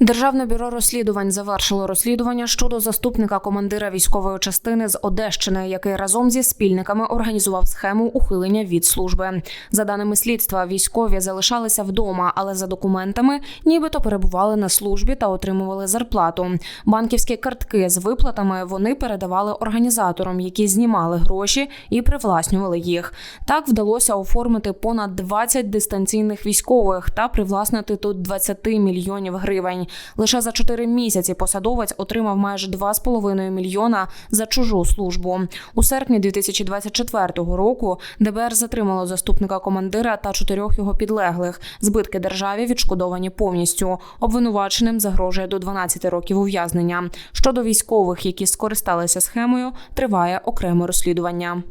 Державне бюро розслідувань завершило розслідування щодо заступника командира військової частини з Одещини, який разом зі спільниками організував схему ухилення від служби. За даними слідства, військові залишалися вдома, але за документами нібито перебували на службі та отримували зарплату. Банківські картки з виплатами вони передавали організаторам, які знімали гроші і привласнювали їх. Так вдалося оформити понад 20 дистанційних військових та привласнити тут 20 мільйонів гривень. Лише за 4 місяці посадовець отримав майже 2,5 мільйона за чужу службу. У серпні 2024 року ДБР затримало заступника командира та чотирьох його підлеглих. Збитки державі відшкодовані повністю. Обвинуваченим загрожує до 12 років ув'язнення. Щодо військових, які скористалися схемою, триває окреме розслідування.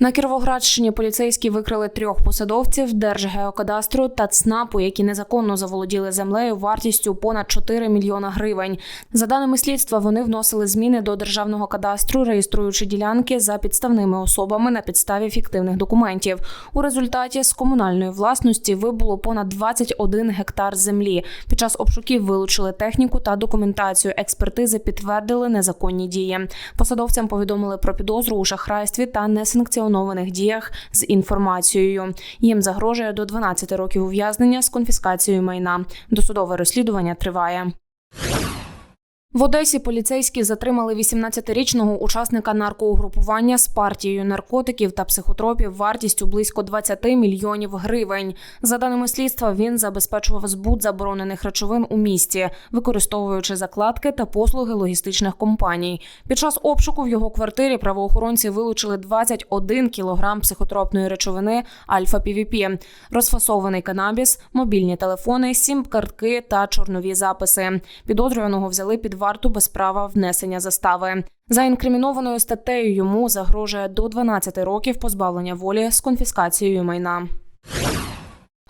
На Кіровоградщині поліцейські викрили трьох посадовців Держгеокадастру та ЦНАПу, які незаконно заволоділи землею вартістю понад 4 мільйона гривень. За даними слідства, вони вносили зміни до державного кадастру, реєструючи ділянки за підставними особами на підставі фіктивних документів. У результаті з комунальної власності вибуло понад 21 гектар землі. Під час обшуків вилучили техніку та документацію. Експертизи підтвердили незаконні дії. Посадовцям повідомили про підозру у шахрайстві та несанкціонованих діях з інформацією. Їм загрожує до 12 років ув'язнення з конфіскацією майна. Досудове розслідування триває. В Одесі поліцейські затримали 18-річного учасника наркоугрупування з партією наркотиків та психотропів вартістю близько 20 мільйонів гривень. За даними слідства, він забезпечував збут заборонених речовин у місті, використовуючи закладки та послуги логістичних компаній. Під час обшуку в його квартирі правоохоронці вилучили 21 кілограм психотропної речовини альфа пвп розфасований канабіс, мобільні телефони, сім-картки та чорнові записи. Підозрюваного взяли під варту без права внесення застави. За інкримінованою статтею йому загрожує до 12 років позбавлення волі з конфіскацією майна.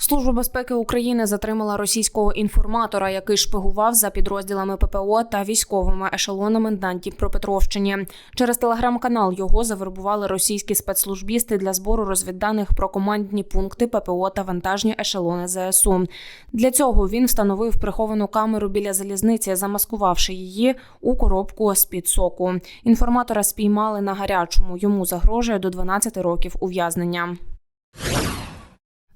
Служба безпеки України затримала російського інформатора, який шпигував за підрозділами ППО та військовими ешелонами на Дніпропетровщині. Через телеграм-канал його завербували російські спецслужбісти для збору розвідданих про командні пункти ППО та вантажні ешелони ЗСУ. Для цього він встановив приховану камеру біля залізниці, замаскувавши її у коробку з під соку. Інформатора спіймали на гарячому. Йому загрожує до 12 років ув'язнення.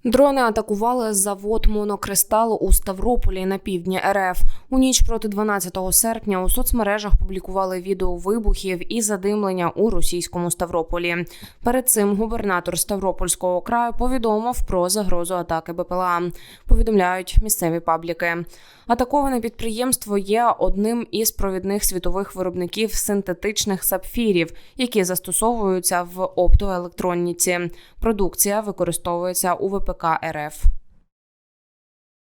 Дрони атакували завод монокристалу у Ставрополі на півдні РФ. У ніч проти 12 серпня у соцмережах публікували відео вибухів і задимлення у російському Ставрополі. Перед цим губернатор Ставропольського краю повідомив про загрозу атаки БПЛА. Повідомляють місцеві пабліки. Атаковане підприємство є одним із провідних світових виробників синтетичних сапфірів, які застосовуються в оптоелектроніці. Продукція використовується у ВПК РФ.